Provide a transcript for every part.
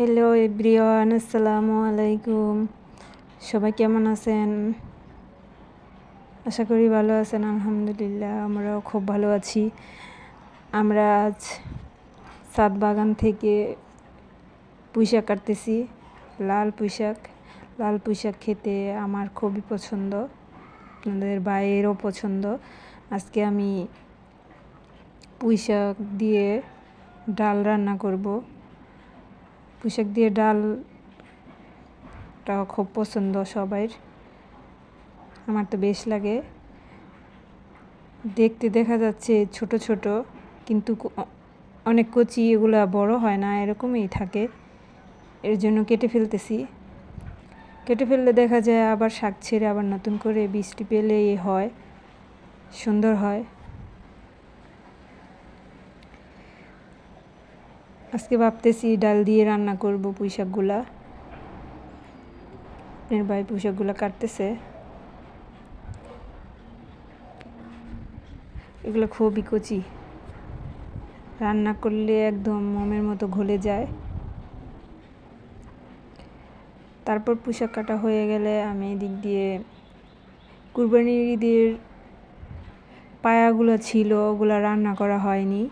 Hello everyone আসসালামু আলাইকুম সবাই কেমন আছেন? আশা করি ভালো আছেন, আলহামদুলিল্লাহ। আমরাও খুব ভালো আছি। আমরা আজ সাত বাগান থেকে পুঁইশাক কাটতেছি, লাল পুঁইশাক। লাল পুঁইশাক খেতে আমার খুবই পছন্দ, আপনাদের বাইরেরও পছন্দ। আজকে আমি পুঁইশাক দিয়ে ডাল রান্না করব। পুঁইশাক দিয়ে ডালটা খুব পছন্দ সবাই আমার তো বেশ লাগে। দেখতে দেখা যাচ্ছে ছোট ছোট, কিন্তু অনেক কচি এগুলা বড় হয় না, এরকমই থাকে। এর জন্য কেটে ফেলতেছি। কেটে ফেললে দেখা যায় আবার শাক ছেড়ে আবার নতুন করে বৃষ্টি পেলে হয়, সুন্দর হয়। আজকে ভাবতেছি ডাল দিয়ে রান্না করব পুঁই শাকগুলা আপনার ভাই পুঁই শাকগুলা কাটতেছে। এগুলো খুবই কচি। রান্না করলে একদম মোমের মতো ঘলে যায়। তারপর পোশাক কাটা হয়ে গেলে আমি এদিক দিয়ে কুরবানির ঈদের পায়াগুলো ছিল, ওগুলো রান্না করা হয়নি।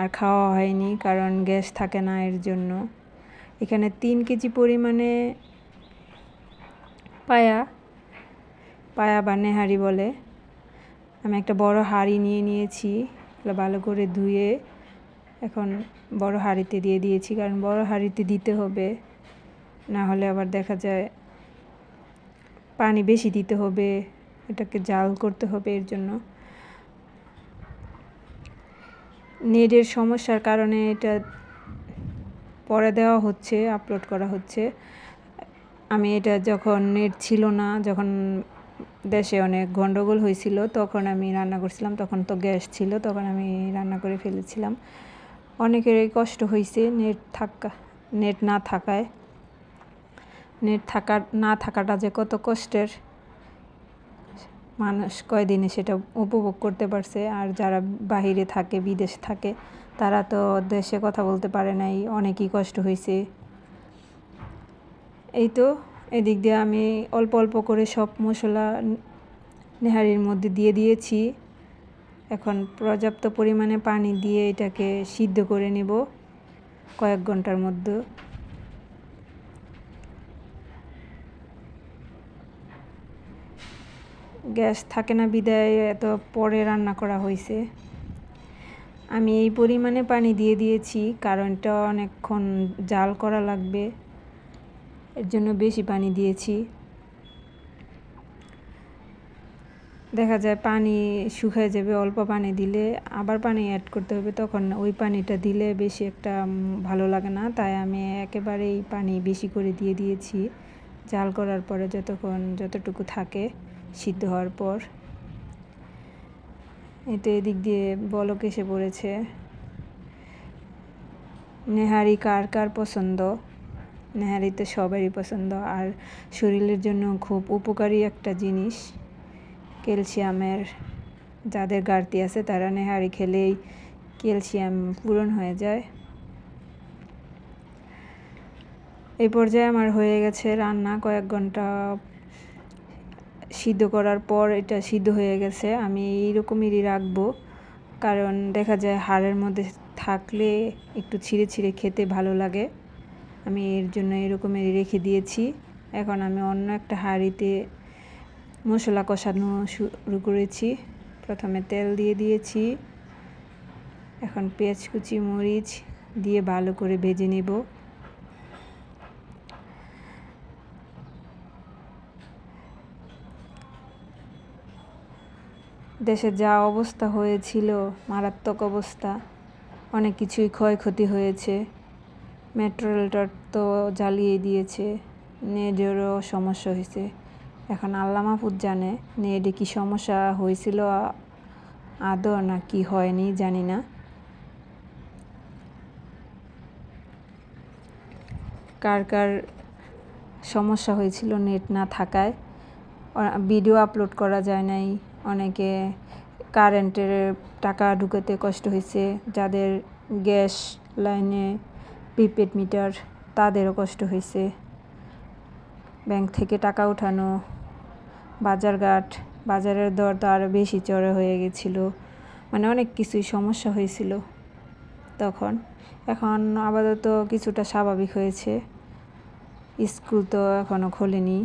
আর খাওয়া হয়নি কারণ গ্যাস থাকে না এর জন্য। এখানে তিন কেজি পরিমাণে পায়া পায়া বা নেহারি বলে। আমি একটা বড় হাঁড়ি নিয়ে নিয়েছি ভালো করে ধুয়ে এখন বড় হাঁড়িতে দিয়ে দিয়েছি, কারণ বড় হাঁড়িতে দিতে হবে, না হলে আবার দেখা যায় পানি বেশি দিতে হবে, এটাকে জাল করতে হবে এর জন্য। নেটের সমস্যার কারণে এটা পরে দেওয়া হচ্ছে আপলোড করা হচ্ছে। আমি এটা যখন নেট ছিল না, যখন দেশে অনেক গন্ডগোল হয়েছিল, তখন আমি রান্না করছিলাম, তখন তো গ্যাস ছিল, তখন আমি রান্না করে ফেলেছিলাম। অনেকেরই কষ্ট হয়েছে নেট থাকা, নেট না থাকায়। নেট থাকার না থাকাটা যে কত কষ্টের। মানুষ কয়দিনে সেটা উপভোগ করতে পারছে। আর যারা বাহিরে থাকে, বিদেশ থাকে, তারা তো দেশে কথা বলতে পারে নাই, অনেকই কষ্ট হয়েছে এই তো, এদিক দিয়ে আমি অল্প অল্প করে সব মশলা নেহারির মধ্যে দিয়ে দিয়েছি। এখন পর্যাপ্ত পরিমাণে পানি দিয়ে এটাকে সিদ্ধ করে নেব কয়েক ঘণ্টার মধ্যে। গ্যাস থাকে না, বিদায়, এত পরে রান্না করা হয়েছে আমি এই পরিমাণে পানি দিয়ে দিয়েছি কারণ এটা অনেকক্ষণ জাল করা লাগবে। এর জন্য বেশি পানি দিয়েছি। দেখা যায় পানি শুকায় যাবে, অল্প পানি দিলে আবার পানি অ্যাড করতে হবে, তখন ওই পানিটা দিলে বেশি একটা ভালো লাগে না। তাই আমি একেবারেই পানি বেশি করে দিয়ে দিয়েছি। জাল করার পরে যতক্ষণ, যতটুকু থাকে। সিদ্ধ হওয়ার পর। এতে এদিক দিয়ে বলক এসে পড়েছে। নেহারি কার কার পছন্দ? নেহারি তো সবারই পছন্দ। আর শরীরের জন্য খুব উপকারী একটা জিনিস, ক্যালসিয়ামের যাদের ঘাটতি আছে তারা নেহারি খেলেই ক্যালসিয়াম পূরণ হয়ে যায়। এই পর্যায়ে আমার হয়ে গেছে রান্না কয়েক ঘণ্টা সিদ্ধ করার পর এটা সিদ্ধ হয়ে গেছে, আমি এইরকমেরই রাখব। কারণ দেখা যায় হাড়ের মধ্যে থাকলে একটু ছিঁড়ে ছিঁড়ে খেতে ভালো লাগে। আমি এর জন্য এরকমেরই রেখে দিয়েছি। এখন আমি অন্য একটা হাঁড়িতে মশলা কষানো শুরু করেছি। প্রথমে তেল দিয়ে দিয়েছি। এখন পেঁয়াজ কুচি, মরিচ দিয়ে ভালো করে ভেজে নেব। দেশে যা অবস্থা হয়েছিল, মারাত্মক অবস্থা। অনেক কিছুই ক্ষয়ক্ষতি হয়েছে। মেট্রো রেলটা তো জ্বালিয়ে দিয়েছে। নেটেরও সমস্যা হয়েছে। এখন আল্লাহ মাহফুজ জানে, নেটে কী সমস্যা হয়েছিল, আদৌ না কি হয়নি, জানি না। কার কার সমস্যা হয়েছিল, নেট না থাকায়। ভিডিও আপলোড করা যায় নাই। অনেকে কারেন্টের টাকা ঢুকাতে কষ্ট হয়েছে যাদের গ্যাস লাইনে প্রিপেড মিটার তাদেরও কষ্ট হয়েছে ব্যাংক থেকে টাকা উঠানো, বাজারঘাট, বাজারের দর তো আরও বেশি চড়া হয়ে গেছিল। মানে অনেক কিছুই সমস্যা হয়েছিল তখন। এখন আপাতত কিছুটা স্বাভাবিক হয়েছে। স্কুল তো এখনও খোলেনি।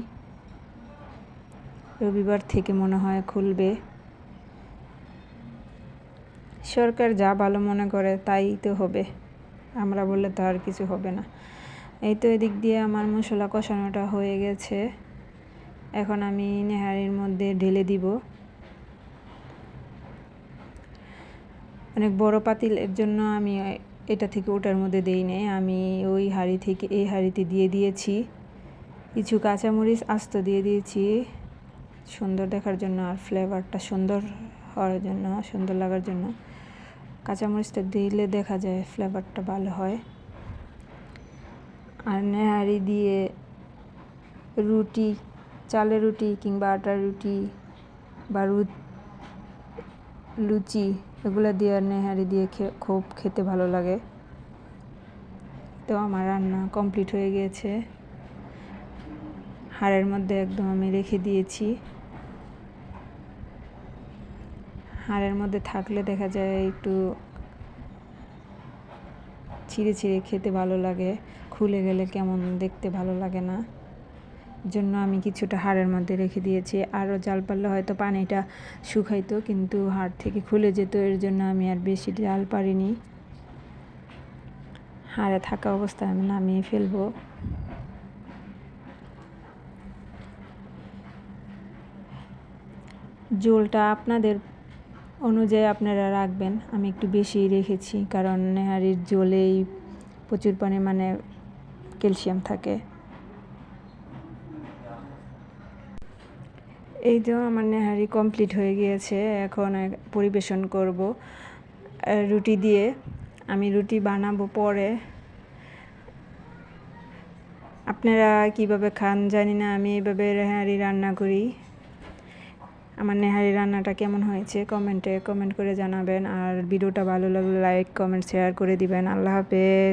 রবিবার থেকে মনে হয় খুলবে। সরকার যা ভালো মনে করে তাই তো হবে। আমরা বললে তো আর কিছু হবে না। এই তো এদিক দিয়ে আমার মশলা কষানোটা হয়ে গেছে। এখন আমি নেহারির মধ্যে ঢেলে দিব। অনেক বড় পাতিল এর জন্য আমি এটা থেকে ওটার মধ্যে দেই নাই। আমি ওই হাঁড়ি থেকে, এই হাঁড়িতে দিয়ে দিয়েছি। কিছু কাঁচামরিচ আস্ত দিয়ে দিয়েছি। সুন্দর দেখার জন্য আর ফ্লেভারটা সুন্দর হওয়ার জন্য, সুন্দর লাগার জন্য। কাঁচামরিচটা দিলে দেখা যায় ফ্লেভারটা ভালো হয়। আর নেহারি দিয়ে রুটি, চালের রুটি কিংবা আটার রুটি বা লুচি, এগুলো দিয়ে আর নেহারি দিয়ে খুব খেতে ভালো লাগে। তো আমার রান্না কমপ্লিট হয়ে গিয়েছে হাড়ের মধ্যে একদম আমি রেখে দিয়েছি। হাড়ের মধ্যে থাকলে দেখা যায় একটু ছিঁড়ে ছিঁড়ে খেতে ভালো লাগে, খুলে গেলে কেমন দেখতে ভালো লাগে না। জন্য আমি কিছুটা হাড়ের মধ্যে রেখে দিয়েছি। আরও জাল পারলে হয়তো পানিটা শুকাইতো, কিন্তু হাড় থেকে খুলে যেত, এর জন্য আমি আর বেশি জাল পারিনি। হাড়ে থাকা অবস্থায় আমি নামিয়ে ফেলব। জোলটা আপনাদের অনুযায়ী আপনারা রাখবেন। আমি একটু বেশি রেখেছি, কারণ নেহারির জলেই প্রচুর পরিমাণে ক্যালসিয়াম থাকে। এই তো আমার নেহারি কমপ্লিট হয়ে গিয়েছে, এখন পরিবেশন করব রুটি দিয়ে। আমি রুটি বানাবো পরে। আপনারা কীভাবে খান জানি না, আমি এভাবে নেহারি রান্না করি। আমার নেহারি রান্নাটা কেমন হয়েছে কমেন্টে কমেন্ট করে জানাবেন আর ভিডিওটা ভালো লাগলে লাইক কমেন্ট শেয়ার করে দিবেন। আল্লাহ হাফেজ।